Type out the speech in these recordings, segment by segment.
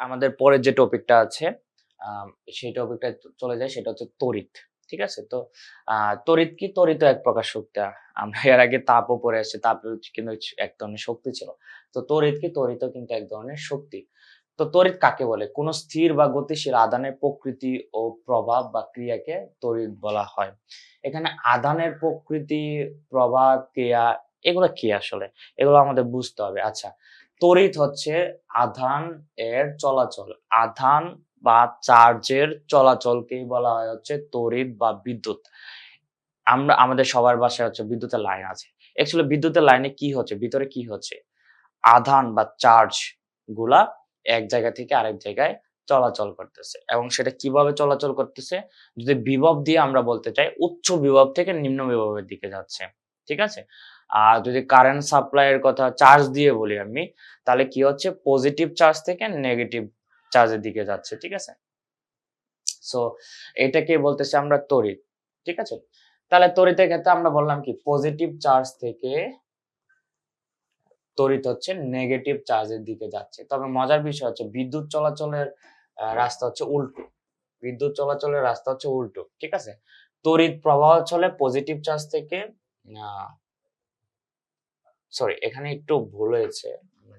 আমাদের পরের যে টপিকটা আছে সেই টপিকটা চলে যায় সেটা হচ্ছে তড়িৎ, ঠিক আছে? তো তড়িৎ কি তড়িৎ এক প্রকার শক্তি? আমরা এর আগে তাপও পড়ে আসছি, তাপ কিন্তু এক ধরনের শক্তি ছিল। তো তড়িৎ কি? তড়িৎ কিন্তু এক ধরনের শক্তি। তো তড়িৎ কাকে বলে? কোন স্থির বা গতিশীল আদানের প্রকৃতি ও প্রভাব বা ক্রিয়াকে তড়িৎ বলা হয়। এখানে আদানের প্রকৃতি, প্রভাব, ক্রিয়া, এগুলো কি আসলে? এগুলো আমাদের বুঝতে হবে। আচ্ছা তড়িৎ হচ্ছে আধান এর চলাচল। আধান বা চার্জের চলাচলকেই বলা হয় হচ্ছে তড়িৎ বা বিদ্যুৎ। আমরা, আমাদের সবার বাসায় হচ্ছে বিদ্যুতের লাইন আছে। অ্যাকচুয়ালি বিদ্যুতের লাইনে কি হচ্ছে? ভিতরে কি হচ্ছে? আধান বা চার্জগুলা এক জায়গা থেকে আরেক জায়গায় চলাচল করতেছে। এবং সেটা কীভাবে চলাচল করতেছে? যদি বিভব দিয়ে আমরা বলতে চাই, উচ্চ বিভব থেকে নিম্ন বিভবের দিকে যাচ্ছে। ঠিক আছে? আর যদি কারেন্ট সাপ্লাইয়ের কথা চার্জ দিয়ে বলি আমি, তাহলে কি হচ্ছে? পজিটিভ চার্জ থেকে নেগেটিভ চার্জের দিকে যাচ্ছে, ঠিক আছে? সো এটাকে বলতেছি আমরা তড়িৎ, ঠিক আছে? তাহলে তড়িতের ক্ষেত্রে আমরা বললাম কি? পজিটিভ চার্জ থেকে তড়িৎ হচ্ছে নেগেটিভ চার্জের দিকে যাচ্ছে। তবে মজার বিষয় হচ্ছে বিদ্যুৎ চলাচলের রাস্তা হচ্ছে উল্টো। বিদ্যুৎ চলাচলের রাস্তা হচ্ছে উল্টো, ঠিক আছে? তড়িৎ প্রবাহ চলে পজিটিভ চার্জ থেকে সরি এখানে একটু ভুল হয়েছে। আমরা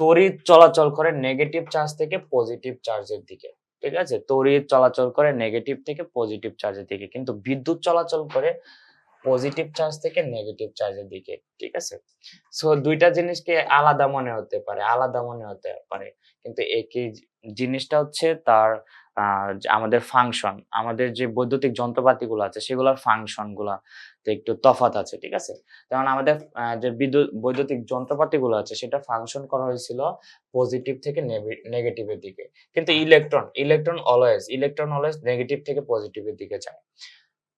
তড়িৎ চলাচল করে নেগেটিভ চার্জ থেকে পজিটিভ চার্জের দিকে, ঠিক আছে? তড়িৎ চলাচল করে নেগেটিভ থেকে পজিটিভ চার্জের দিকে, কিন্তু বিদ্যুৎ চলাচল করে পজিটিভ চার্জ থেকে নেগেটিভ চার্জের দিকে, ঠিক আছে? সো দুইটা জিনিসকে আলাদা মনে হতে পারে, আলাদা মনে হতে পারে। কিন্তু একই জিনিসটা হচ্ছে তার আমাদের ফাংশন আমাদের যে বৈদ্যুতিক যন্ত্রপাতিগুলো আছে সেগুলোর ফাংশনগুলা একটু তফাৎ আছে, ঠিক আছে? যেমন আমাদের যে বিদ্যুৎ, বৈদ্যুতিক যন্ত্রপাতিগুলো আছে সেটা ফাংশন করা হয়েছিল পজিটিভ থেকে নেগেটিভের দিকে। কিন্তু electron electron always electron always negative থেকে পজিটিভের দিকে যায়।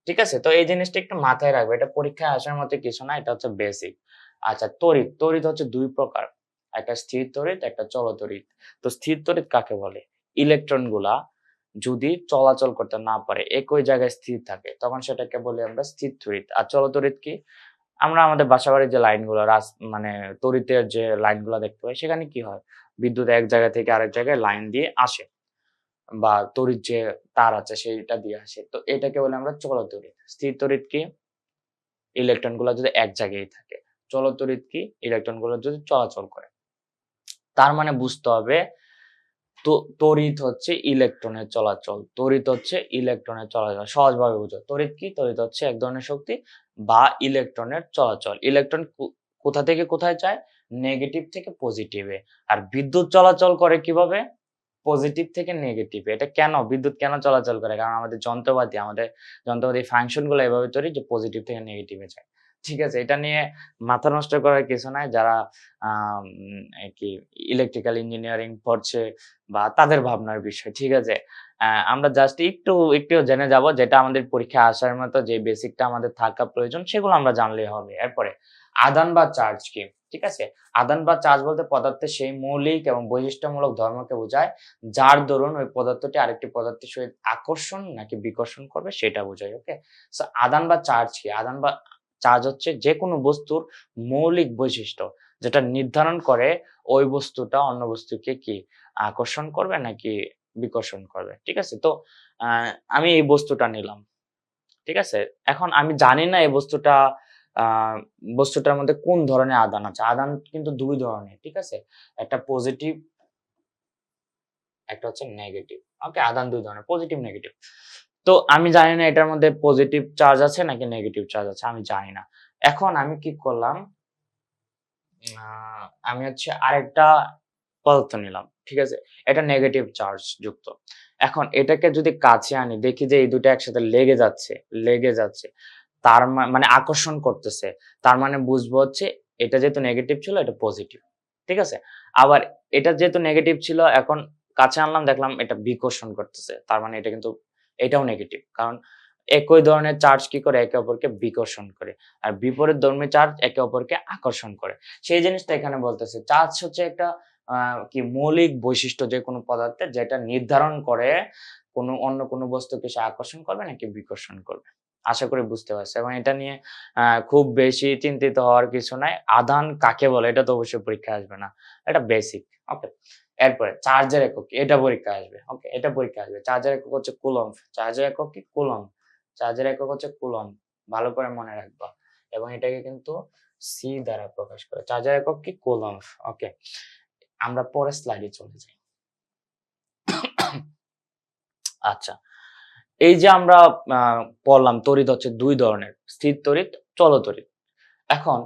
ঠিক আছে? তো এই জিনিসটা একটু মাথায় রাখবে। এটা পরীক্ষায় আসার মতো কিছু না, এটা হচ্ছে বেসিক আচ্ছা তড়িৎ তড়িৎ হচ্ছে দুই প্রকার। একটা স্থির তড়িৎ, একটা চল তড়িৎ তো স্থির তড়িৎ কাকে বলে? ইলেকট্রনগুলা যদি চলাচল করতে না পারে, একই জায়গায় স্থির থাকে, তখন সেটাকে বলি আমরা স্থির তড়িৎ। আর চল তড়িৎ কি? আমরা আমাদের বাসাবাড়ির যে লাইনগুলো, রাস মানে তড়িতের যে লাইনগুলো দেখতে পাই, সেখানে কি হয়? বিদ্যুৎ এক জায়গা থেকে আরেক জায়গায় লাইন দিয়ে আসে বা তড়িৎ যে তার আছে, সেইটা দিয়ে আসে। তো এটাকে বলে আমরা চল তড়িৎ স্থির তড়িৎ কি? ইলেকট্রনগুলো যদি এক জায়গায় থাকে চল তড়িৎ কি? ইলেকট্রনগুলো যদি চলাচল করে। তার মানে বুঝতে হবে তড়িৎ হচ্ছে ইলেকট্রনের চলাচল। তড়িৎ হচ্ছে ইলেকট্রনের চলাচল। সহজভাবে বুঝো। তড়িৎ কি? তড়িৎ হচ্ছে এক ধরনের শক্তি বা ইলেকট্রনের চলাচল। ইলেকট্রন কোথা থেকে কোথায় যায়? নেগেটিভ থেকে পজিটিভে। আর বিদ্যুৎ চলাচল করে কীভাবে? পজিটিভ থেকে নেগেটিভে। এটা কেন? বিদ্যুৎ কেন চলাচল করে? কারণ আমাদের যন্ত্রপাতি আমাদের যন্ত্রপাতি ফাংশনগুলো এভাবে তৈরি যে পজিটিভ থেকে নেগেটিভে যায়। ঠিক আছে, এটা নিয়ে মাথা নষ্ট করার কিছু নাই। যারা কি ইলেকট্রিক্যাল ইঞ্জিনিয়ারিং পড়ছে বা তাদের ভাবনার বিষয়, ঠিক আছে? আমরা জাস্ট একটু একটু জেনে যাব যেটা আমাদের পরীক্ষা আসার মতো যে বেসিকটা আমাদের থাকা প্রয়োজন, সেগুলো আমরা জানলেই হবে। এরপরে, আদান বা চার্জ কি? ঠিক আছে? আদান বা চার্জ বলতে পদার্থের সেই মৌলিক এবং বৈশিষ্ট্যমূলক ধর্মকে বোঝায়, যার দরুন ওই পদার্থটি আরেকটি পদার্থের সহিত আকর্ষণ নাকি বিকর্ষণ করবে, সেটা বোঝায় ওকে আদান বা চার্জ কি? আদান বা চার্জ হচ্ছে যে কোনো বস্তুর মৌলিক বৈশিষ্ট্য, যেটা নির্ধারণ করে ওই বস্তুটা অন্য বস্তুকে কি আকর্ষণ করবে নাকি বিকর্ষণ করবে, ঠিক আছে? তো আমি এই বস্তুটা নিলাম, ঠিক আছে? এখন আমি জানি না এই বস্তুটা বস্তুটার মধ্যে কোন ধরনের আদান আছে, আদান কিন্তু দুই ধরনের, ঠিক আছে? একটা পজিটিভ একটা হচ্ছে নেগেটিভ ওকে আদান দুই ধরনের পজিটিভ নেগেটিভ তো আমি জানি না এটার মধ্যে পজিটিভ চার্জ আছে নাকি নেগেটিভ চার্জ আছে, আমি জানি না। এখন আমি কি করলাম? আমি হচ্ছে আরেকটা পদার্থ নিলাম, ঠিক আছে? এটা নেগেটিভ চার্জ যুক্ত। এখন এটাকে যদি কাছে আনি, দেখি যে এই দুটো একসাথে লেগে যাচ্ছে লেগে যাচ্ছে, তার মানে আকর্ষণ করতেছে, তার মানে বুঝব হচ্ছে এটা যেহেতু নেগেটিভ ছিল, এটা পজিটিভ ঠিক আছে? আবার এটা যেহেতু নেগেটিভ ছিল, এখন কাছে আনলাম, দেখলাম এটা বিকর্ষণ করতেছে, তার মানে এটা কিন্তু এটাও নেগেটিভ কারণ একই ধরনের চার্জ কি করে? একে অপরকে বিকর্ষণ করে। আর বিপরীত ধর্মী চার্জ একে অপরকে আকর্ষণ করে। সেই জিনিসটা এখানে বলতেছে। চার্জ হচ্ছে একটা কি মৌলিক বৈশিষ্ট্য যে কোনো পদার্থের যেটা নির্ধারণ করে কোনো, অন্য কোনো বস্তুকে সে আকর্ষণ করবে নাকি বিকর্ষণ করবে। আশা করি বুঝতে পারছ। এবং এটা নিয়ে খুব বেশি চিন্তিত হওয়ার কিছু নাই। আধান কাকে বলে? এটা তো অবশ্যই পরীক্ষা আসবে না। এটা বেসিক ওকে এরপরে চার্জের একক? এটা পরীক্ষা আসবে ওকে এটা পরীক্ষা আসবে। চার্জের একক হচ্ছে কুলম চার্জের একক কি কুলম চার্জের একক হচ্ছে কুলম ভালো করে মনে রাখবা। এবং এটাকে কিন্তু সি দ্বারা প্রকাশ করে। চার্জের একক কি কুলম ওকে আমরা পরের স্লাইডে চলে যাই। আচ্ছা এই যে আমরা পড়লাম তড়িৎ হচ্ছে দুই ধরনের, স্থির তড়িৎ চল তড়িৎ এখন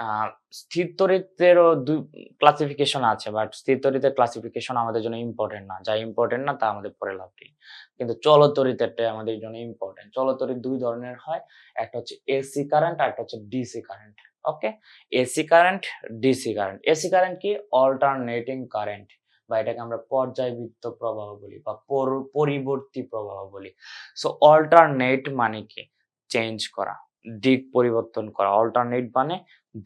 আহ, স্থির তড়িৎেরও দুই ক্লাসিফিকেশন আছে বাট স্থির তড়িতের ক্লাসিফিকেশন আমাদের জন্য ইম্পর্টেন্ট না। যা ইম্পর্টেন্ট না তা আমাদের পরে লাভ নেই। কিন্তু চল তড়িতেরটাই আমাদের জন্য ইম্পর্টেন্ট চল তড়িৎ দুই ধরনের হয় একটা হচ্ছে এসি কারেন্ট আর একটা হচ্ছে DC current okay AC current DC current AC current কি? অল্টারনেটিং কারেন্ট বা এটাকে আমরা পর্যায়বৃত্ত প্রবাহ বলি বা পরিবর্তী প্রবাহ বলি। সো অল্টারনেট মানে কি? চেঞ্জ করা। দিক পরিবর্তন করা অল্টারনেট মানে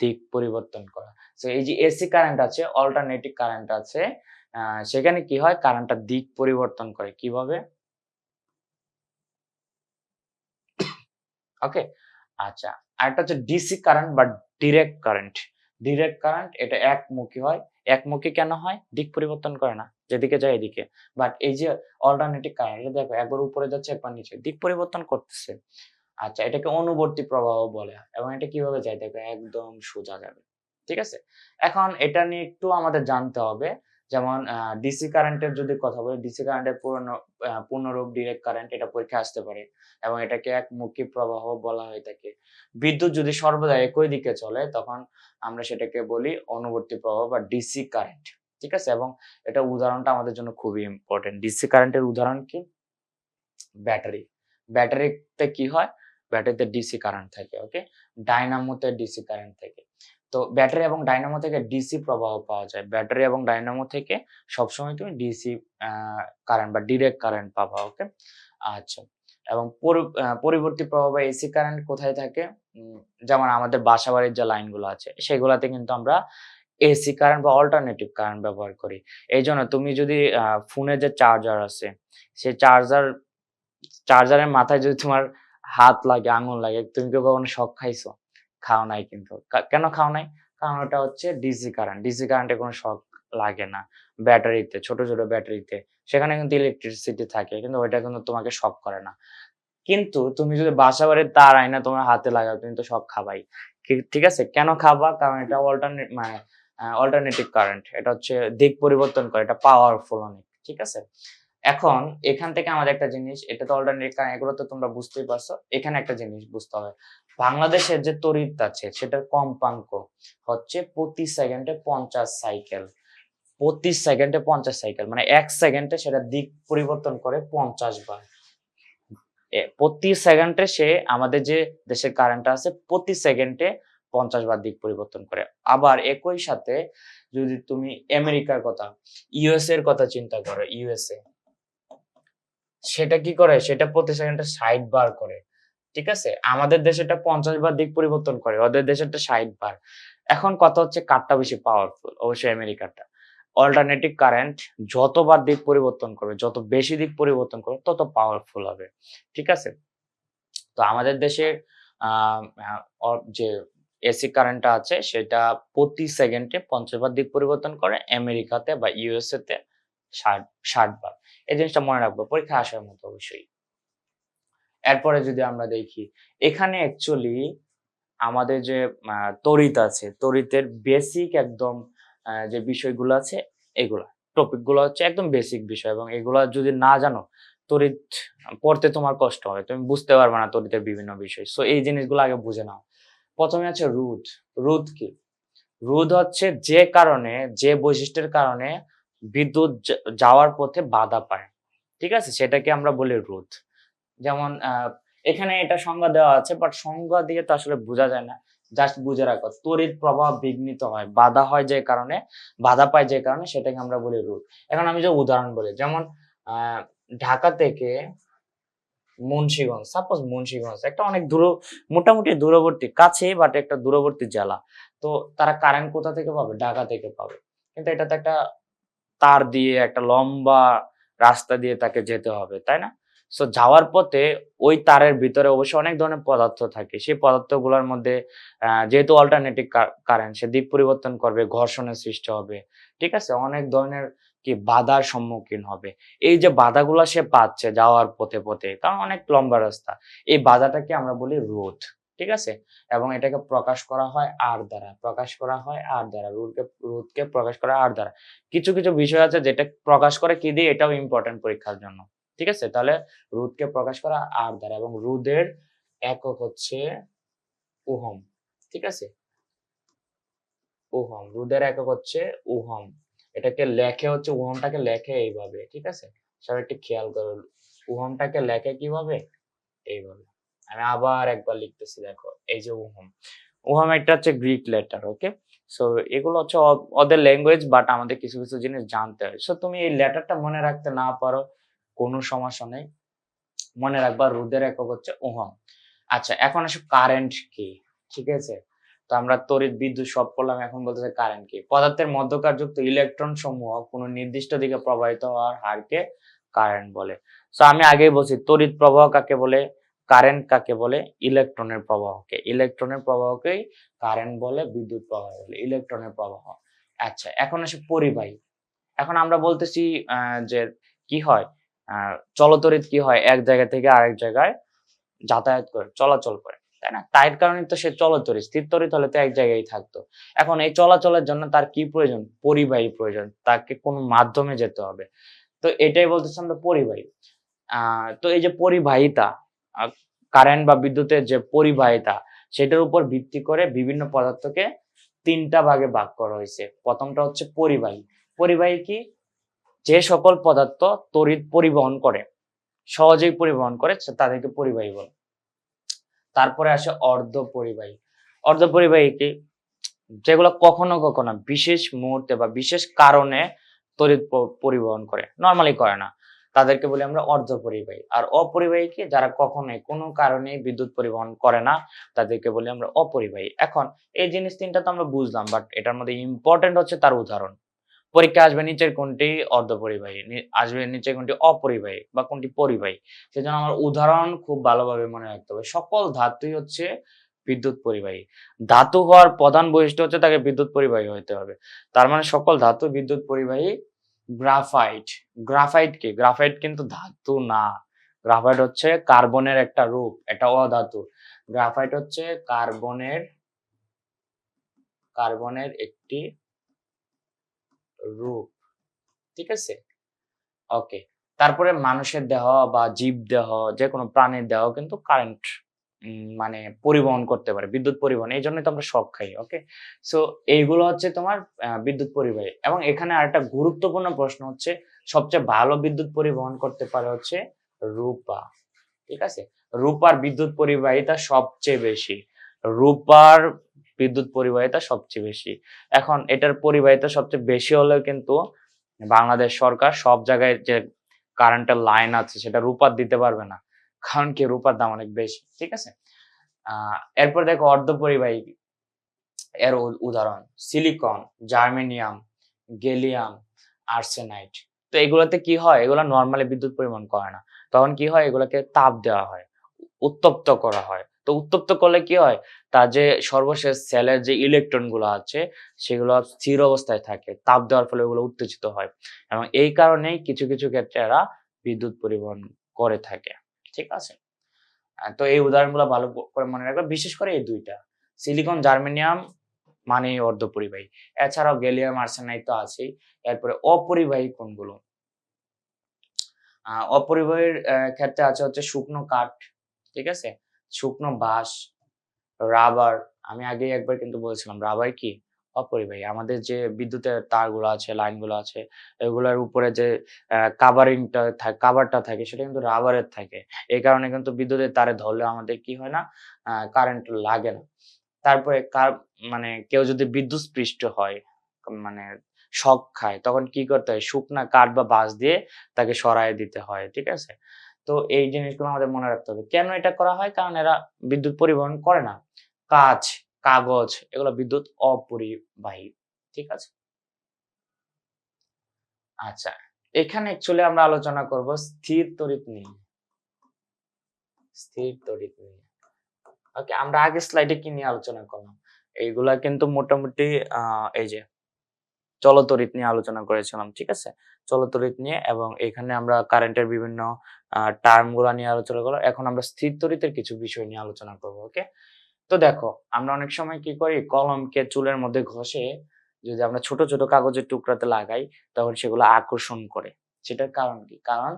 দিক পরিবর্তন করা। এই যে এসি কারেন্ট আছে অল্টারনেটিভ কারেন্ট আছে সেখানে কি হয়? কারেন্টটা দিক পরিবর্তন করে। কীভাবে? ওকে আচ্ছা আরেকটা হচ্ছে ডিসি কারেন্ট বা ডিরেক্ট কারেন্ট ডিরেক্ট কারেন্ট এটা একমুখী হয়। একমুখী কেন হয়? দিক পরিবর্তন করে না, যেদিকে যায় এদিকে। বাট এই যে অল্টারনেটিভ কারেন্ট দেখো, একবার উপরে যাচ্ছে, একবার নিচে। দিক পরিবর্তন করতেছে। আচ্ছা এটাকে অনুবর্তী প্রবাহ বলে এবং এটা কীভাবে যায়? দেখো একদম সোজা যাবে, ঠিক আছে? এখন এটা নিয়ে একটু আমাদের জানতে হবে, যেমন ডিসি কারেন্টের যদি কথা বলি ডিসি কারেন্টের পূর্ণ পূর্ণরূপ ডিরেক্ট কারেন্ট এটা পরীক্ষা আসতে পারে এবং এটাকে একমুখী প্রবাহ বলা হয়ে থাকে বিদ্যুৎ যদি সর্বদা একই দিকে চলে, তখন আমরা সেটাকে বলি অনুবর্তী প্রবাহ বা ডিসি কারেন্ট ঠিক আছে? এবং এটা উদাহরণটা আমাদের জন্য খুবই ইম্পর্টেন্ট ডিসি কারেন্টের উদাহরণ কি? ব্যাটারি। ব্যাটারিতে কি হয়? ব্যাটারিতে ডিসি কারেন্ট থাকে ওকে ডাইনামোতে ডিসি কারেন্ট থাকে। তো ব্যাটারি এবং ডাইনামো থেকে ডিসি প্রবাহ পাওয়া যায়। ব্যাটারি এবং ডাইনামো থেকে সবসময় তুমি ডিসি কারেন্ট বা ডিরেক্ট কারেন্ট পাবা ওকে আচ্ছা। এবং পরি- পরিবর্তী প্রবাহ বা এসি কারেন্ট কোথায় থাকে? যেমন আমাদের বাসা বাড়ির যে লাইনগুলো আছে, সেগুলাতে কিন্তু আমরা এসি কারেন্ট বা অল্টারনেটিভ কারেন্ট ব্যবহার করি। এই জন্য তুমি যদি ফোনে যে চার্জার আছে সেই চার্জার, চার্জারের মাথায় যদি তোমার হাত লাগে, আঙুল লাগে, তুমি কি কখনো শখ খাইছো? খাও নাই কিন্তু। কেন খাও নাই? কারণ ওটা হচ্ছে ডিসি কারেন্ট। ডিসি কারেন্টে কোনো শখ লাগে না। ব্যাটারিতে, ছোট ছোট ব্যাটারিতে। সেখানে কিন্তু ইলেকট্রিসিটি থাকে, কিন্তু ওইটা কিন্তু তোমাকে শখ করে না। কিন্তু তুমি যদি বাসা বাড়ির তার আইনা তোমার হাতে লাগাও, তুমি তো শক খাবাই। ঠিক আছে? কেন খাবা? কারণ এটা অল্টারনেট মানে অল্টারনেটিভ কারেন্ট এটা হচ্ছে দিক পরিবর্তন করে, এটা পাওয়ারফুল অনেক, ঠিক আছে? এখন এখান থেকে আমাদের একটা জিনিস, এটা তো অল্টারনেটিভ কারেন্ট এগুলো তো তোমরা বুঝতেই পারছ, এখানে একটা জিনিস বুঝতে হবে। বাংলাদেশের যে তড়িৎ আছে, সেটার কম্পাঙ্ক হচ্ছে প্রতি সেকেন্ডে পঞ্চাশ সাইকেল প্রতি সেকেন্ডে পঞ্চাশ সাইকেল মানে এক সেকেন্ডে সেটা দিক পরিবর্তন করে পঞ্চাশ বার। প্রতি সেকেন্ডে সে আমাদের যে দেশের কারেন্ট আছে, প্রতি সেকেন্ডে পঞ্চাশ বার দিক পরিবর্তন করে। আবার একই সাথে যদি তুমি আমেরিকার কথা ইউএস এর কথা চিন্তা করো ইউএসএ সেটা কি করে? সেটা প্রতি সেকেন্ডে ষাট বার করে। ঠিক আছে? আমাদের দেশেটা পঞ্চাশ বার দিক পরিবর্তন করে। ওদের দেশেরটা ষাট বার। এখন কথা হচ্ছে কারটা বেশি পাওয়ারফুল অবশ্যই আমেরিকারটা অল্টারনেটিভ কারেন্ট যতবার দিক পরিবর্তন করবে, যত বেশি দিক পরিবর্তন করবে, তত পাওয়ারফুল হবে। ঠিক আছে? তো আমাদের দেশের যে এসি কারেন্টটা আছে, সেটা প্রতি সেকেন্ডে পঞ্চাশ বার দিক পরিবর্তন করে আমেরিকাতে বা ইউএসএ তে ষাট ষাট বার। এই জিনিসটা মনে রাখব, পরীক্ষা আসার মতো অবশ্যই। এরপরে যদি আমরা দেখি, এখানে অ্যাকচুয়ালি আমাদের যে তড়িৎ আছে, তড়িতের বেসিক একদম যে বিষয়গুলো আছে, এগুলা টপিকগুলো হচ্ছে একদম বেসিক বিষয় এবং এগুলো যদি না জানো, তড়িৎ পড়তে তোমার কষ্ট হবে, তুমি বুঝতে পারবে না তড়িতের বিভিন্ন বিষয়। সো এই জিনিসগুলো আগে বুঝে নাও। প্রথমে আছে রোধ রোধ কি? রোধ হচ্ছে যে কারণে, যে বৈশিষ্ট্যের কারণে বিদ্যুৎ যাওয়ার পথে বাধা পায়। ঠিক আছে? সেটাকে আমরা বলি রোধ। যেমন এখানে এটা সংজ্ঞা দেওয়া আছে বাট সংজ্ঞা দিয়ে তো আসলে বোঝা যায় না। জাস্ট বুঝে রাখো, তড়িৎ প্রবাহ বিঘ্নিত হয়। বাধা হয় যে কারণে, বাধা পায় যে কারণে, সেটাকে আমরা বলি রোধ। এখন আমি যে উদাহরণ বলি, যেমন ঢাকা থেকে মুন্সিগঞ্জ সাপোজ মুন্সিগঞ্জ, একটা অনেক দূর, মোটামুটি দূরবর্তী কাছে বাট একটা দূরবর্তী জেলা। তো তারা কারেন্ট কোথা থেকে পাবে? ঢাকা থেকে পাবে। কিন্তু এটা তো একটা তার দিয়ে একটা লম্বা রাস্তা দিয়ে তাকে যেতে হবে, তাই না? সো যাওয়ার পথে ওই তারের ভিতরে অবশ্যই অনেক ধরনের পদার্থ থাকে। সেই পদার্থগুলোর মধ্যে যেহেতু অল্টারনেটিভ কারেন্ট সে দিক পরিবর্তন করবে, ঘর্ষণের সৃষ্টি হবে, ঠিক আছে? অনেক ধরনের কি বাধার সম্মুখীন হবে। এই যে বাধাগুলো সে পাচ্ছে যাওয়ার পথে পথে, কারণ অনেক লম্বা রাস্তা, এই বাধাটাকে আমরা বলি রোধ ঠিক আছে? এবং এটাকে প্রকাশ করা হয় আর দ্বারা। প্রকাশ করা হয় আর দ্বারা। রোধকে রোধকে প্রকাশ করা আর দ্বারা। কিছু কিছু বিষয় আছে যেটা প্রকাশ করে কি দিয়ে? এটাও ইম্পর্টেন্ট পরীক্ষার জন্য। ঠিক আছে? তাহলে রোধকে প্রকাশ করা আর দ্বারা এবং রোধের একক হচ্ছে ওহম। ঠিক আছে? ওহম। রোধের একক হচ্ছে ওহম। এটাকে লেখে হচ্ছে, ওহমটাকে লেখে এইভাবে। ঠিক আছে? সবাই একটু খেয়াল করো। ওহমটাকে লেখে কীভাবে? এইভাবে। আমি আবার একবার লিখতেছি, দেখো, এই যে ওহম ওহম একটা হচ্ছে গ্রিক লেটার ওকে সো এগুলো হচ্ছে ওদের ল্যাঙ্গুয়েজ বাট আমাদের কিছু কিছু জিনিস জানতে হয়। সো তুমি এই লেটারটা মনে রাখতে না পারো, কোনো সমস্যা নেই। মনে রাখবা, রোদের একক হচ্ছে ওহম আচ্ছা এখন আসো কারেন্ট কি, ঠিক আছে? তো আমরা তড়িৎ বিদ্যুৎ সব করলাম, এখন বলতেছে কারেন্ট কি। পদার্থের মধ্যকার যুক্ত ইলেকট্রন সমূহ কোনো নির্দিষ্ট দিকে প্রবাহিত হওয়ার হারকে কারেন্ট বলে। তো আমি আগেই বলছি, তড়িৎ প্রবাহ কাকে বলে? কারেন্ট কাকে বলে? ইলেকট্রনের প্রবাহকে। ইলেকট্রনের প্রবাহকেই কারেন্ট বলে, বিদ্যুৎ প্রবাহ বলে, ইলেকট্রনের প্রবাহ। আচ্ছা এখন আসে পরিবাহী। এখন আমরা বলতেছি যে কি হয়? চলতড়িৎ কি হয়? এক জায়গা থেকে আরেক জায়গায় যাতায়াত করে, চলাচল করে, তাই না? তাই কারণে তো সে চলতরিৎ স্থির তড়িৎ হলে তো এক জায়গায় থাকতো। এখন এই চলাচলের জন্য তার কি প্রয়োজন? পরিবাহী প্রয়োজন। তাকে কোন মাধ্যমে যেতে হবে। তো এটাই বলতেছি আমরা পরিবাহী। আহ তো এই যে পরিবাহিতা কারেন্ট বা বিদ্যুতের যে পরিবাহিতা, সেটার উপর ভিত্তি করে বিভিন্ন পদার্থকে তিনটা ভাগে ভাগ করা হয়েছে। প্রথমটা হচ্ছে পরিবাহী। পরিবাহী কি? যে সকল পদার্থ তড়িৎ পরিবহন করে, সহজেই পরিবহন করে তাদেরকে পরিবাহী বলে। তারপরে আসে অর্ধ পরিবাহী। অর্ধ পরিবাহী কি? যেগুলো কখনো কখনো বিশেষ মুহূর্তে বা বিশেষ কারণে তড়িৎ পরিবহন করে। নর্মালি করে না। তাদেরকে বলি আমরা অর্ধ পরিবাহী আর অপরিবাহী কি যারা কখনোই কোনো কারণে বিদ্যুৎ পরিবহন করে না, তাদেরকে বলি আমরা অপরিবাহী। এখন এই জিনিস তিনটা তো আমরা বুঝলাম বাট এটার মধ্যে ইম্পর্টেন্ট হচ্ছে তার উদাহরণ। পরীক্ষা আসবে নিচের কোনটি অর্ধপরিবাহী আসবে নিচের কোনটি অপরিবাহী বা কোনটি পরিবাহী। সেজন্য আমার উদাহরণ খুব ভালোভাবে মনে রাখতে হবে। সকল ধাতুই হচ্ছে বিদ্যুৎ পরিবাহী। ধাতু হওয়ার প্রধান বৈশিষ্ট্য হচ্ছে তাকে বিদ্যুৎ পরিবাহী হতে হবে। তার মানে সকল ধাতু বিদ্যুৎ পরিবাহী গ্রাফাইট। গ্রাফাইট কি? গ্রাফাইট কিন্তু ধাতু না। গ্রাফাইট হচ্ছে কার্বনের একটা রূপ, এটা অধাতু। গ্রাফাইট হচ্ছে কার্বনের কার্বনের একটি রূপ। ঠিক আছে? ওকে তারপরে মানুষের দেহ বা জীব দেহ যে কোনো প্রাণীর দেহ কিন্তু কারেন্ট মানে পরিবহন করতে পারে, বিদ্যুৎ পরিবহন, এই জন্যই তো আমরা শখ খাই ওকে সো এইগুলো হচ্ছে তোমার বিদ্যুৎ পরিবাহী। এবং এখানে আরেকটা গুরুত্বপূর্ণ প্রশ্ন হচ্ছে, সবচেয়ে ভালো বিদ্যুৎ পরিবহন করতে পারে হচ্ছে রূপা, ঠিক আছে? রূপার বিদ্যুৎ পরিবাহিতা সবচেয়ে বেশি। রূপার বিদ্যুৎ পরিবাহিতা সবচেয়ে বেশি। এখন এটার পরিবাহিতা সবচেয়ে বেশি হলেও কিন্তু বাংলাদেশ সরকার সব জায়গায় যে কারেন্টের লাইন আছে, সেটা রূপার দিতে পারবে না। কারণ কি রূপার দাম অনেক বেশি, ঠিক আছে? এরপর দেখো অর্ধপরিবাহী, এর উদাহরণ, সিলিকন, জার্মেনিয়াম, গেলিয়াম, আর্সেনাইট। তো এগুলোতে কি হয়? এগুলো নর্মালি বিদ্যুৎ পরিবহন করে না। তখন কি হয়? এগুলোকে তাপ দেওয়া হয়, উত্তপ্ত করা হয়। তো উত্তপ্ত করলে কি হয়? তার যে সর্বশেষ সেলের যে ইলেকট্রনগুলো আছে, সেগুলো স্থির অবস্থায় থাকে। তাপ দেওয়ার ফলে ওগুলো উত্তেজিত হয়। এবং এই কারণেই কিছু কিছু ক্ষেত্রে এরা বিদ্যুৎ পরিবহন করে থাকে। ঠিক আছে? তো এই উদাহরণগুলো ভালো করে মনে রাখবে বিশেষ করে এই দুইটা। সিলিকন, জার্মেনিয়াম মানে অর্ধপরিবাহী। এছাড়াও গ্যালিয়াম আর্সেনাইট তো আছেই। এরপরে অপরিবাহী কোনগুলো? অপরিবাহীর ক্ষেত্রে আছে হচ্ছে শুকনো কাঠ, ঠিক আছে? শুকনো বাঁশ, রাবার। আমি আগে একবার কিন্তু বলেছিলাম, রাবার কি? অপরিবাহী। আমাদের যে বিদ্যুতের তারগুলো আছে, লাইনগুলো আছে, এগুলোর উপরে যে কাভারিংটা থাকে কাভারটা থাকে, সেটা কিন্তু রাবারের থাকে। এই কারণে কিন্তু বিদ্যুতের তারে ধরলে আমাদের কি হয় না কারেন্ট লাগে না। তারপরে কার মানে কেউ যদি বিদ্যুৎ স্পৃষ্ট হয় মানে শক খায়, তখন কি করতে হয়, শুকনা কাঠ বা বাঁশ দিয়ে তাকে সরায় দিতে হয়, ঠিক আছে? তো এই জিনিসগুলো আমাদের মনে রাখতে হবে। কেন এটা করা হয়? কারণ এরা বিদ্যুৎ পরিবহন করে না। কাঁচ কাগজ এগুলো বিদ্যুৎ অপরিবাহী ঠিক আছে? আচ্ছা এখানে অ্যাকচুয়ালি আমরা আলোচনা করব স্থির তড়িৎ নিয়ে। স্থির তড়িৎ নিয়ে। ওকে আমরা আগের স্লাইডে কি নিয়ে আলোচনা করলাম? এইগুলা কিন্তু মোটামুটি আহ, এই যে চলতরিৎ নিয়ে আলোচনা করেছিলাম ঠিক আছে? চলতরিৎ নিয়ে এবং এখানে আমরা কারেন্টের বিভিন্ন টার্মগুলা নিয়ে আলোচনা করলাম। এখন আমরা স্থির তড়িতের কিছু বিষয় নিয়ে আলোচনা করব ওকে তো দেখো, আমরা অনেক সময় কি করি? কলমকে চুলের মধ্যে ঘষে যদি আমরা ছোট ছোট কাগজের টুকরাতে লাগাই, তখন সেগুলো আকর্ষণ করে। সেটার কারণ কি? কারণ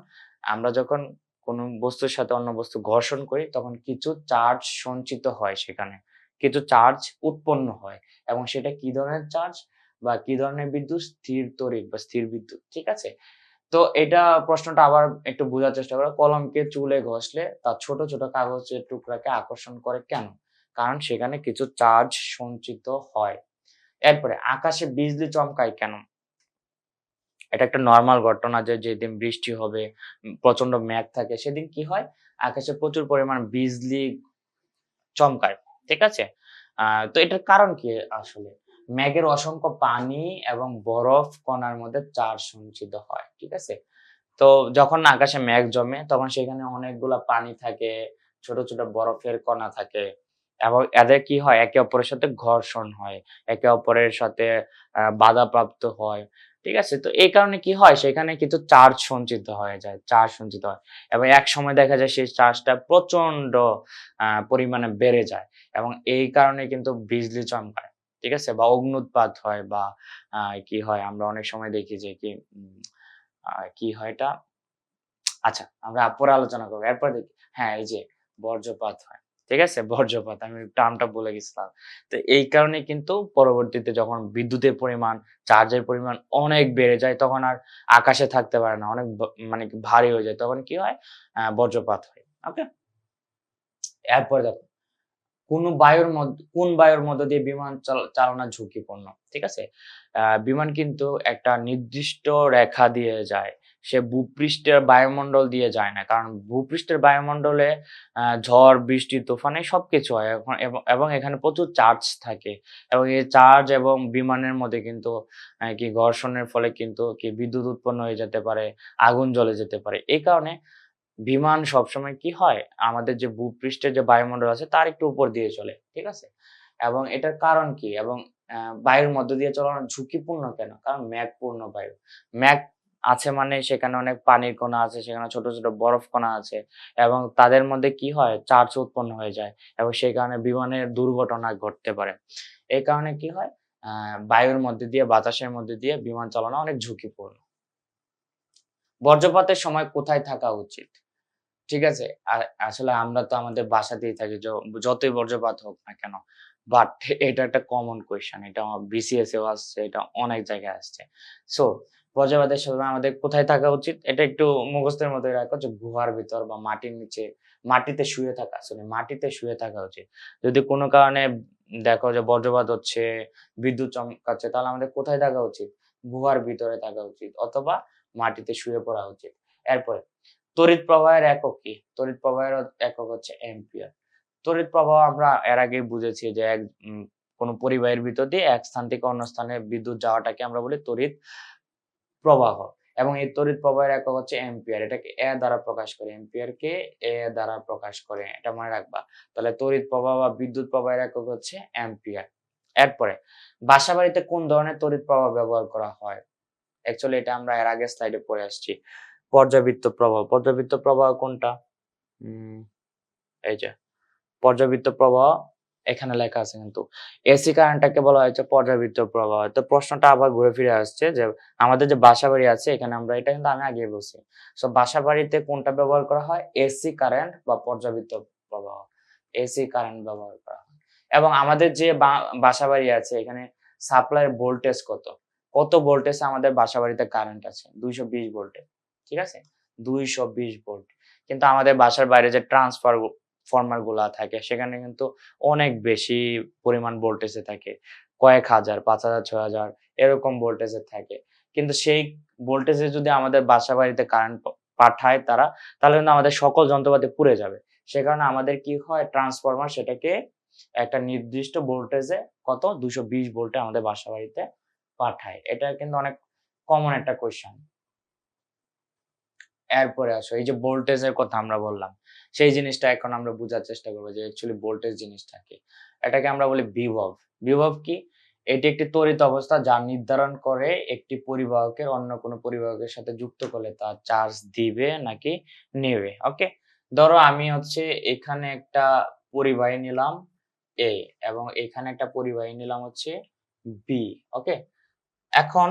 আমরা যখন কোনো বস্তুর সাথে অন্য বস্তু ঘর্ষণ করি, তখন কিছু চার্জ সঞ্চিত হয় সেখানে। কিছু চার্জ উৎপন্ন হয় এবং সেটা কি ধরনের চার্জ বা কি ধরনের বিদ্যুৎ? স্থির তড়িৎ বা স্থির বিদ্যুৎ, ঠিক আছে? তো এটা প্রশ্নটা আবার একটু বোঝার চেষ্টা করো, কলমকে চুলে ঘষলে তার ছোট ছোট কাগজের টুকরাকে আকর্ষণ করে কেন? কারণ সেখানে কিছু চার্জ সঞ্চিত হয়। এরপরে আকাশে বিজলি চমকায় কেন? এটা একটা নর্মাল ঘটনা যে যেদিন বৃষ্টি হবে প্রচণ্ড মেঘ থাকে, সেদিন কি হয়? আকাশে প্রচুর পরিমাণ বিজলি চমকায়, ঠিক আছে? তো এটার কারণ কি আসলে? মেঘের অসংখ্য পানি এবং বরফ কণার মধ্যে চার্জ সঞ্চিত হয়, ঠিক আছে? তো যখন আকাশে মেঘ জমে, তখন সেখানে অনেকগুলা পানি থাকে, ছোট ছোট বরফের কণা থাকে। এবং এদের কি হয়? একে অপরের সাথে ঘর্ষণ হয়, একে অপরের সাথে বাধাপ্রাপ্ত হয়, ঠিক আছে? তো এই কারণে কি হয়? সেখানে কিছু চার্জ সঞ্চিত হয়ে যায় চার্জ সঞ্চিত হয় এবং এক সময় দেখা যায় সেই চার্জটা প্রচণ্ড পরিমাণে বেড়ে যায় এবং এই কারণে কিন্তু বিজলি চমকায়, ঠিক আছে? বা অগ্নুৎপাত হয় বা কি হয়? আমরা অনেক সময় দেখি যে কি কি হয় এটা? আচ্ছা আমরা পরে আলোচনা করব। এরপর দেখি হ্যাঁ এই যে বর্জ্যপাত হয়। ঠিক আছে? বর্জ্যপাত, আমি টার্মটা বলে গেছিলাম। তো এই কারণে কিন্তু পরবর্তীতে যখন বিদ্যুতের পরিমাণ চার্জের পরিমাণ অনেক বেড়ে যায়, তখন আর আকাশে থাকতে পারে না, অনেক মানে ভারী হয়ে যায়। তখন কি হয়? বজ্রপাত হয় ওকে এরপর দেখো, কোন বায়ুর মধ্যে, কোন বায়ুর মধ্য দিয়ে বিমান চাল- চালনা ঝুঁকিপূর্ণ, ঠিক আছে? বিমান কিন্তু একটা নির্দিষ্ট রেখা দিয়ে যায়। সে ভূপৃষ্ঠের বায়ুমণ্ডল দিয়ে যায় না। কারণ ভূপৃষ্ঠের বায়ুমণ্ডলে ঝড়, বৃষ্টি, তুফানে সবকিছু হয়। এখন এবং- এখানে প্রচুর চার্জ থাকে। এবং এই চার্জ এবং বিমানের মধ্যে কিন্তু কি ঘর্ষণের ফলে কিন্তু কি বিদ্যুৎ উৎপন্ন হয়ে যেতে পারে, আগুন জ্বলে যেতে পারে। এই কারণে বিমান সবসময় কি হয়, আমাদের যে ভূপৃষ্ঠের যে বায়ুমণ্ডল আছে তার একটু উপর দিয়ে চলে, ঠিক আছে? এবং এটার কারণ কি? এবং বায়ুর মধ্য দিয়ে চলানো ঝুঁকিপূর্ণ কেন? কারণ মেঘপূর্ণ বায়ু। মেঘ আছে মানে সেখানে অনেক পানির কণা আছে, সেখানে ছোট ছোট বরফ কণা আছে এবং তাদের মধ্যে কি হয়? চার্জ উৎপন্ন হয়ে যায় এবং সেই কারণে বিমানের দুর্ঘটনা ঘটতে পারে। এই কারণে কি হয়? আহ, বায়ুর মধ্যে দিয়ে, বাতাসের মধ্যে দিয়ে বিমান চালানো অনেক ঝুঁকিপূর্ণ। বজ্রপাতের সময় কোথায় থাকা উচিত? ঠিক আছে? আর আসলে আমরা তো আমাদের বাসাতেই থাকি যতই বজ্রপাত হোক না কেন বাট এটা একটা কমন কোয়েশ্চেন এটা বিসিএস এও আসছে, এটা অনেক জায়গায় আসছে। সো বজ্রপাতের সময় আমাদের কোথায় থাকা উচিত? এটা একটু মুখস্থের মধ্যে রাখো যে গুহার ভিতর বা মাটির নিচে, মাটিতে শুয়ে থাকা আসলে মাটিতে শুয়ে থাকা উচিত। যদি কোনো কারণে দেখো যে বজ্রপাত হচ্ছে, বিদ্যুৎ চমকাচ্ছে, তাহলে আমাদের কোথায় থাকা উচিত? গুহার ভিতরে থাকা উচিত অথবা মাটিতে শুয়ে পড়া উচিত। এরপরে, তড়িৎ প্রবাহের একক কি? তড়িৎ প্রবাহের একক হচ্ছে অ্যাম্পিয়ার। তড়িৎ প্রবাহ আমরা এর আগে বুঝেছি যে এক কোনো পরিবাহের ভিতর দিয়ে এক স্থান থেকে অন্য স্থানে বিদ্যুৎ যাওয়াটাকে আমরা বলি তড়িৎ প্রবাহ এবং এই তড়িৎ প্রবাহের একক হচ্ছে এম্পিয়ার এটাকে এ দ্বারা প্রকাশ করে। অ্যাম্পিয়ার কে এ দ্বারা প্রকাশ করে। এটা মনে রাখবা। তাহলে তড়িৎ প্রবাহ বা বিদ্যুৎ প্রবাহের একক হচ্ছে এম্পিয়ার এরপরে বাসা বাড়িতে কোন ধরনের তড়িৎ প্রবাহ ব্যবহার করা হয়? অ্যাকচুয়ালি এটা আমরা এর আগে স্লাইডে পড়ে আসছি। পর্যাবৃত্ত প্রবাহ। পর্যাবৃত্ত প্রবাহ কোনটা? এই যে, পর্যাবৃত্ত প্রবাহ এখানে লেখা আছে কিন্তু। এসি কারেন্টটাকে বলা হয়েছে পর্যাবৃত্ত প্রবাহ। তো প্রশ্নটা আবার ঘুরে ফিরে আসছে যে আমাদের যে বাসা বাড়ি আছে, এখানে আমরা এটা কিন্তু আমি আগে বলছি। সো বাসা বাড়িতে কোনটা ব্যবহার করা হয়? এসি কারেন্ট বা পর্যাবৃত্ত প্রবাহ। এসি কারেন্ট ব্যবহার করা হয়। এবং আমাদের যে বাসা বাড়ি আছে, এখানে সাপ্লাই ভোল্টেজ কত? কত ভোল্টেজ আমাদের বাসা বাড়িতে কারেন্ট আছে? দুইশো বিশ ভোল্টে। ঠিক আছে? দুইশো বিশ ভোল্ট। কিন্তু আমাদের বাসার বাইরে যে ট্রান্সফার ফর্মারগুলা থাকে, সেখানে কিন্তু অনেক বেশি পরিমাণ ভোল্টেজে থাকে। কয়েক হাজার, পাঁচ হাজার, ছয় হাজার এরকম ভোল্টেজে থাকে। কিন্তু সেই ভোল্টেজে যদি আমাদের বাসা বাড়িতে কারেন্ট পাঠায় তারা, তাহলে কিন্তু আমাদের সকল যন্ত্রপাতি পুড়ে যাবে। সে কারণে আমাদের কি হয় ট্রান্সফরমার সেটাকে একটা নির্দিষ্ট ভোল্টেজে কত? দুশো বিশ ভোল্টে আমাদের বাসা বাড়িতে পাঠায়। এটা কিন্তু অনেক কমন একটা কোয়েশ্চেন এরপরে আসো। এই যে ভোল্টেজের কথা আমরা বললাম, সেই জিনিসটা এখন আমরা বোঝার চেষ্টা করব যে অ্যাকচুয়ালি ভোল্টেজ জিনিসটা কি। এটাকে আমরা বলি বিভব। বিভব কি? এটি একটি তড়িৎ অবস্থা যা নির্ধারণ করে একটি পরিবাহকের অন্য কোনো পরিবাহকের সাথে যুক্ত করলে তা চার্জ দিবে নাকি নেবে। ওকে ধরো আমি হচ্ছে এখানে একটা পরিবাহী নিলাম এ এবং এখানে একটা পরিবাহী নিলাম হচ্ছে বি ওকে এখন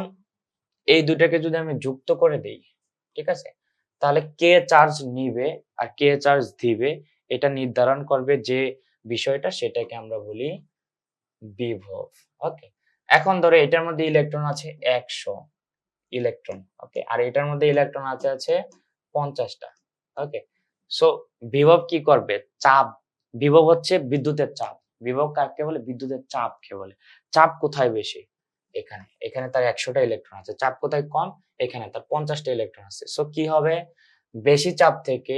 এই দুটাকে যদি আমি যুক্ত করে দেই, ঠিক আছে? তাহলে কে চার্জ নিবে আর কে চার্জ দিবে, এটা নির্ধারণ করবে যে বিষয়টা সেটাকে আমরা বলি বিভব ওকে এখন ধরো এটার মধ্যে ইলেকট্রন আছে একশো ইলেকট্রন ওকে আর এটার মধ্যে ইলেকট্রন আছে আছে পঞ্চাশটা ওকে সো বিভব কি করবে? চাপ, বিভব হচ্ছে বিদ্যুতের চাপ, বিভব কাকে বলে? বিদ্যুতের চাপকে বলে। চাপ কোথায় বেশি? এখানে। এখানে তার একশোটা ইলেকট্রন আছে। চাপ কোথায় কম? এখানে। তার পঞ্চাশটা ইলেকট্রন আছে। সো কি হবে? বেশি চাপ থেকে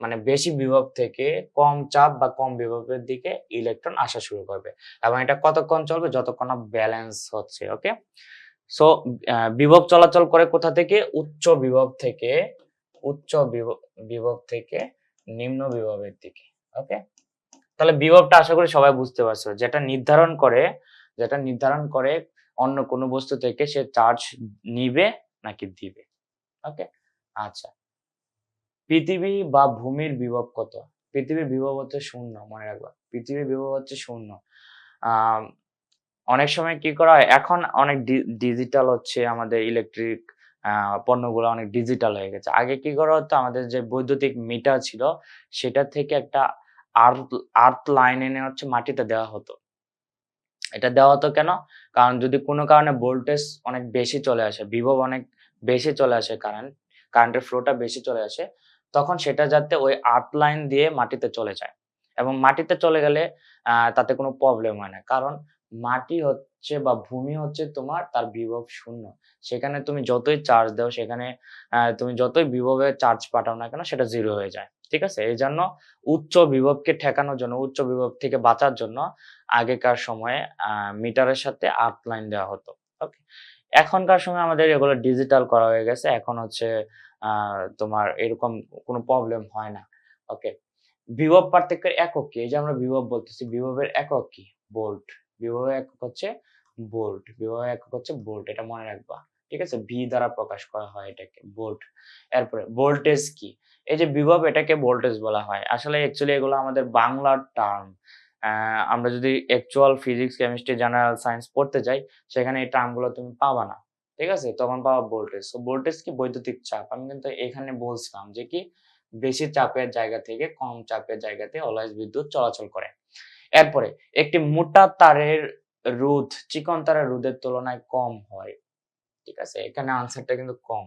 মানে বেশি বিভব থেকে কম চাপ বা কম বিভবের দিকে ইলেকট্রন আসা শুরু করবে। এবং এটা কতক্ষণ চলবে? যতক্ষণ না ব্যালেন্স হচ্ছে ওকে সো বিভব চলাচল করে কোথা থেকে? উচ্চ বিভব থেকে, উচ্চ বিভব থেকে নিম্ন বিভবের দিকে ওকে তাহলে বিভবটা আশা করি সবাই বুঝতে পারছ। যেটা নির্ধারণ করে, যেটা নির্ধারণ করে অন্য কোনো বস্তু থেকে সে চার্জ নিবে নাকি দিবে। ওকে আচ্ছা। পৃথিবী বা ভূমির বিভব কত? পৃথিবীর বিভব হচ্ছে শূন্য, মনে রাখবা। পৃথিবীর বিভব হচ্ছে শূন্য অনেক সময় কি করা হয়? এখন অনেক ডিজিটাল হচ্ছে, আমাদের ইলেকট্রিক পণ্যগুলো অনেক ডিজিটাল হয়ে গেছে। আগে কি করা হতো? আমাদের যে বৈদ্যুতিক মিটার ছিল, সেটা থেকে একটা আর্থ আর্থ লাইন এনে হচ্ছে মাটিতে দেওয়া হতো। এটা দেওয়া হতো কেন? কারণ যদি কোনো কারণে ভোল্টেজ অনেক বেশি চলে আসে, বিভব অনেক বেশি চলে আসে কারেন্ট কারেন্টের ফ্লোটা বেশি চলে আসে, তখন সেটা যাতে ওই আর্থ লাইন দিয়ে মাটিতে চলে যায়। এবং মাটিতে চলে গেলে তাতে কোনো প্রবলেম হয় না। কারণ মাটি হচ্ছে বা ভূমি হচ্ছে তোমার তার বিভব শূন্য। সেখানে তুমি যতই চার্জ দাও, সেখানে তুমি যতই বিভবে চার্জ পাঠাও না কেন, সেটা জিরো হয়ে যায়। ঠিক আছে? এই জন্য উচ্চ বিভবকে ঠেকানোর জন্য, উচ্চ বিভব থেকে বাঁচার জন্য আগেকার সময়ে মিটারের সাথে আর্থ লাইন দেওয়া হতো। ওকে? এখনকার সময় আমাদের এগুলো ডিজিটাল করা হয়ে গেছে। এখন হচ্ছে তোমার এরকম কোনো প্রবলেম হয় না। ওকে? বিভব পার্থক্যের একক কি? এই যে আমরা বিভব বলতেছি, বিভবের একক কি? ভোল্ট বিভবের একক হচ্ছে ভোল্ট বিভবের একক হচ্ছে ভোল্ট এটা মনে রাখবা। ঠিক আছে? ভি দ্বারা প্রকাশ করা হয় এটাকে ভোল্ট এরপরে ভোল্টেজ কি? এই যে বিভব এটাকে ভোল্টেজ বলা হয়। আসলে অ্যাকচুয়ালি এগুলো আমাদের বাংলার টার্ম আমরা যদি actual physics chemistry general science পড়তে যাই, সেখানে এই টার্মগুলো তুমি পাবা না। ঠিক আছে? তখন পাওয়া ভোল্টেজ তো ভোল্টেজ কি? বৈদ্যুতিক চাপ। আমি কিন্তু এখানে বলছিলাম যে কি? বেশি চাপের জায়গা থেকে কম চাপের জায়গাতে অলওয়েজ বিদ্যুৎ চলাচল করে। এরপরে, একটি মোটা তারের রোধ, চিকন তারের রোধের তুলনায় কম হয়। ঠিক আছে, এখানে আনসারটা কিন্তু কম।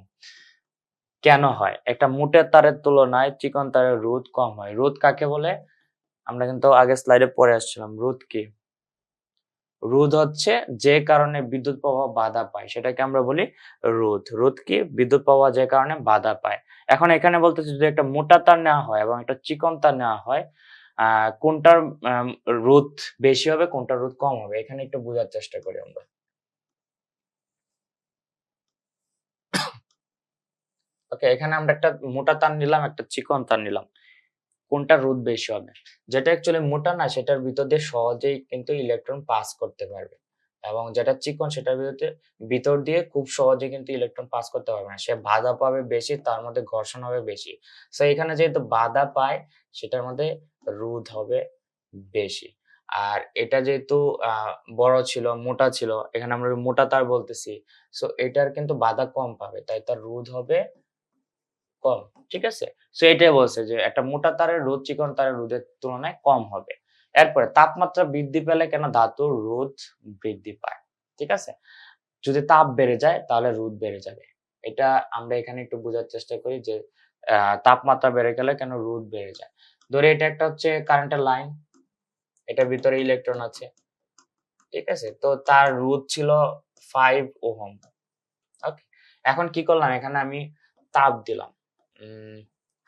কেন হয়? একটা মোটা তারের তুলনায় চিকন তারের রোধ কম হয়। রোধ কাকে বলে? আমরা কিন্তু আগে স্লাইডে পরে আসছিলাম রোধ কি? রোধ হচ্ছে যে কারণে বিদ্যুৎ প্রবাহ বাধা পায়, সেটাকে আমরা বলি রোধ রোধ কি? বিদ্যুৎ প্রবাহ যে কারণে বাধা পায়। এখন এখানে বলতেছে যদি একটা মোটা তার নেওয়া হয় এবং একটা চিকন তার নেওয়া হয় কোনটার রোধ বেশি হবে, কোনটার রোধ কম হবে? এখানে একটু বোঝার চেষ্টা করি আমরা। ওকে এখানে আমরা একটা মোটা তার নিলাম, একটা চিকন তার নিলাম। কোনটা রোধ বেশি হবে? যেটা অ্যাকচুয়ালি মোটা না, সেটার ভিতর দিয়ে সহজেই কিন্তু ইলেকট্রন পাস করতে পারবে। এবং যেটা চিকন, সেটার ভিতরে ভিতর দিয়ে খুব সহজে কিন্তু ইলেকট্রন পাস করতে পারবে না। সে বাধা পাবে বেশি, তার মধ্যে ঘর্ষণ হবে বেশি। তো এখানে যেহেতু বাধা পায়, সেটার মধ্যে রোধ হবে বেশি। আর এটা যেহেতু বড় ছিল, মোটা ছিল, এখানে আমরা মোটা তার বলতেছি। সো এটার কিন্তু বাধা কম পাবে, তাই তার রোধ হবে কম, ঠিক আছে? সো এটাই বলছে যে একটা মোটা তারের রোধ চিকন তারের রোধের তুলনায় কম হবে। এরপরে, তাপমাত্রা বৃদ্ধি পেলে কেন ধাতুর রোধ বৃদ্ধি পায়, ঠিক আছে? যদি তাপ বেড়ে যায়, তাহলে রোধ বেড়ে যাবে। এটা আমরা এখানে একটু বোঝার চেষ্টা করি যে তাপমাত্রা বেড়ে গেলে কেন রোধ বেড়ে যায়? ধরে এটা একটা হচ্ছে কারেন্টের লাইন, এটার ভিতরে ইলেকট্রন আছে, ঠিক আছে? তো তার রোধ ছিল ফাইভ ওহম ওকে এখন কি করলাম? এখানে আমি তাপ দিলাম।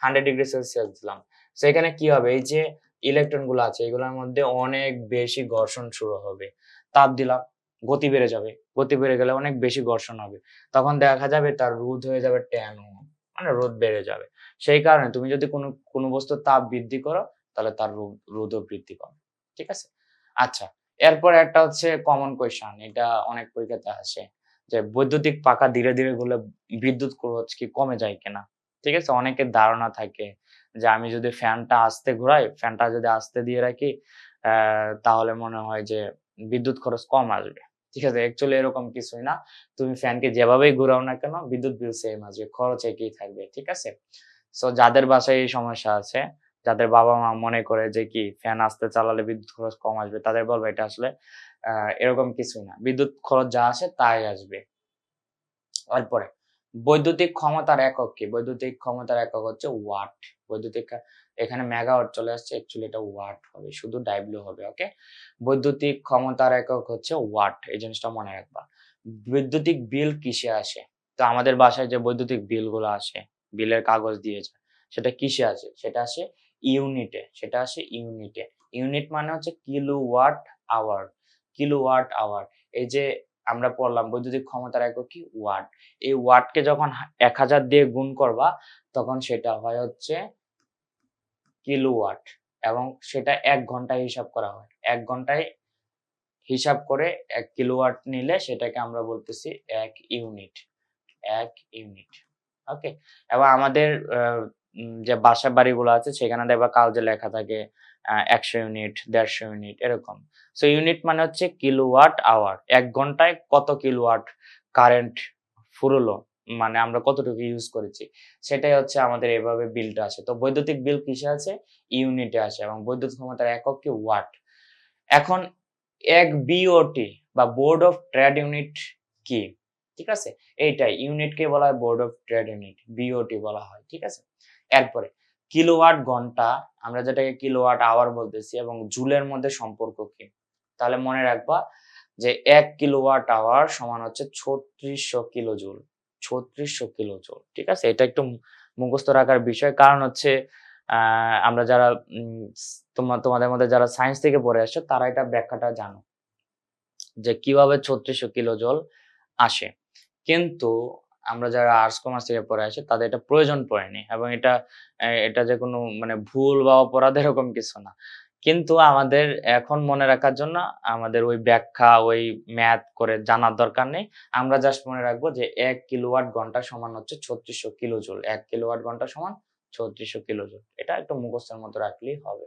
হান্ড্রেড ডিগ্রি সেলসিয়াস দিলাম। সেখানে কি হবে? এই যে ইলেকট্রনগুলো আছে, এগুলোর মধ্যে অনেক বেশি ঘর্ষণ শুরু হবে। তাপ দিলাম, গতি বেড়ে যাবে। গতি বেড়ে গেলে অনেক বেশি ঘর্ষণ হবে। তখন দেখা যাবে তার রোধ হয়ে যাবে ওহম মানে রোদ বেড়ে যাবে। সেই কারণে তুমি যদি কোনো কোনো বস্তু তাপ বৃদ্ধি করো, তাহলে তার রোদ রোদও বৃদ্ধি পাবে। ঠিক আছে? আচ্ছা এরপর একটা হচ্ছে কমন কোয়েশন এটা অনেক পরীক্ষাতে আসে। যে বৈদ্যুতিক পাকা ধীরে ধীরে ঘুরলে বিদ্যুৎ খরচ কি কমে যায় কিনা? ঠিক আছে? অনেকের ধারণা থাকে যে আমি যদি ফ্যানটা আস্তে ঘুরাই, ফ্যানটা যদি আস্তে দিয়ে রাখি তাহলে মনে হয় যে বিদ্যুৎ খরচ কম আসবে। ঠিক আছে? অ্যাকচুয়ালি এরকম কিছুই না। তুমি ফ্যানকে যেভাবেই ঘুরাও না কেন, বিদ্যুৎ বিল সেম আসবে। খরচ একই থাকবে। ঠিক আছে? সো যাদের বাসায় এই সমস্যা আছে, যাদের বাবা মা মনে করে যে কি ফ্যান আসতে চালালে বিদ্যুৎ খরচ কম আসবে, তাদের বলব এটা আসলে এরকম কিছুই না। বিদ্যুৎ খরচ যা আসে তাই আসবে। এরপরে বৈদ্যুতিক ক্ষমতার একক কি? বৈদ্যুতিক ক্ষমতার একক হচ্ছে ওয়াট। বৈদ্যুতিক এখানে মেগাওয়াট চলে আসছে অ্যাকচুয়ালি এটা ওয়াট হবে, শুধু ডাব্লিউ হবে ওকে বৈদ্যুতিক ক্ষমতার একক হচ্ছে ওয়াট, এই জিনিসটা মনে রাখবা। বৈদ্যুতিক বিল কিসে আসে? তো আমাদের বাসায় যে বৈদ্যুতিক বিলগুলো আসে, বিলের কাগজ দিয়ে যায়, সেটা কিসে আসে? সেটা আসে ইউনিটে, সেটা আসে ইউনিটে। ইউনিট মানে হচ্ছে kilowatt hour kilowatt hour. এই যে আমরা পড়লাম বৈদ্যুতিক ক্ষমতার একক কি? ওয়াট। এই ওয়াটকে যখন এক হাজার দিয়ে গুণ করবা, তখন সেটা হয় হচ্ছে কিলোওয়াট এবং সেটা এক ঘন্টায় হিসাব করা হয়। এক ঘন্টায় হিসাব করে এক কিলোওয়াট নিলে সেটাকে আমরা বলতেছি এক ইউনিট। এক ইউনিট। ওকে? এবং আমাদের যে বাসা বাড়িগুলো আছে, সেখানে দেখবা কাগজে লেখা থাকে একশো ইউনিট, দেড়শো ইউনিট, এরকম। সো ইউনিট মানে হচ্ছে কিলোওয়াট আওয়ার। এক ঘন্টায় কত কিলোওয়াট কারেন্ট ফুরলো? মানে আমরা কতটুকু ইউজ করেছি? সেটাই হচ্ছে আমাদের এভাবে বিলটা আসে তো বৈদ্যুতিক বিল কিসে আছে? ইউনিটে আসে এবং বৈদ্যুতিক ক্ষমতার একক কি? ওয়াট এখন এক বিওটি বা বোর্ড অফ ট্রেড ইউনিট কি? ঠিক আছে? এইটাই। ইউনিটকে বলা হয় board of trade unit BOT বলা হয়। ঠিক আছে? এরপরে কিলোওয়াট ঘণ্টা, আমরা যেটাকে কিলোওয়াট আওয়ার বলতেছি এবং জুলের মধ্যে সম্পর্ক কি? তাহলে মনে রাখবা যে এক কিলোওয়াট আওয়ার সমান হচ্ছে ছত্রিশশো কিলো জুল, ছত্রিশশো কিলো জুল, ঠিক আছে? এটা একটু মুখস্থ রাখার বিষয়। কারণ হচ্ছে আমরা যারা তোমার তোমাদের মধ্যে যারা সায়েন্স থেকে পড়ে আসছো, তারা এটা ব্যাখ্যাটা জানো। যে কীভাবে ছত্রিশশো কিলো জল আসে। কিন্তু আমরা যারা আর্টস কমার্স থেকে পড়ে আসে, তাদের এটা প্রয়োজন পড়েনি এবং এটা এটা যে কোনো মানে ভুল বা অপরাধ এরকম কিছু না। কিন্তু আমাদের এখন মনে রাখার জন্য আমাদের ওই ব্যাখ্যা, ওই ম্যাথ করে জানার দরকার নেই। আমরা জাস্ট মনে রাখব যে এক কিলোওয়াট ঘণ্টা সমান হচ্ছে ছত্রিশশো কিলো জুল এক কিলোওয়াট ঘণ্টা সমান ছত্রিশশো কিলো জুল এটা একটু মুখস্থের মতো রাখলেই হবে।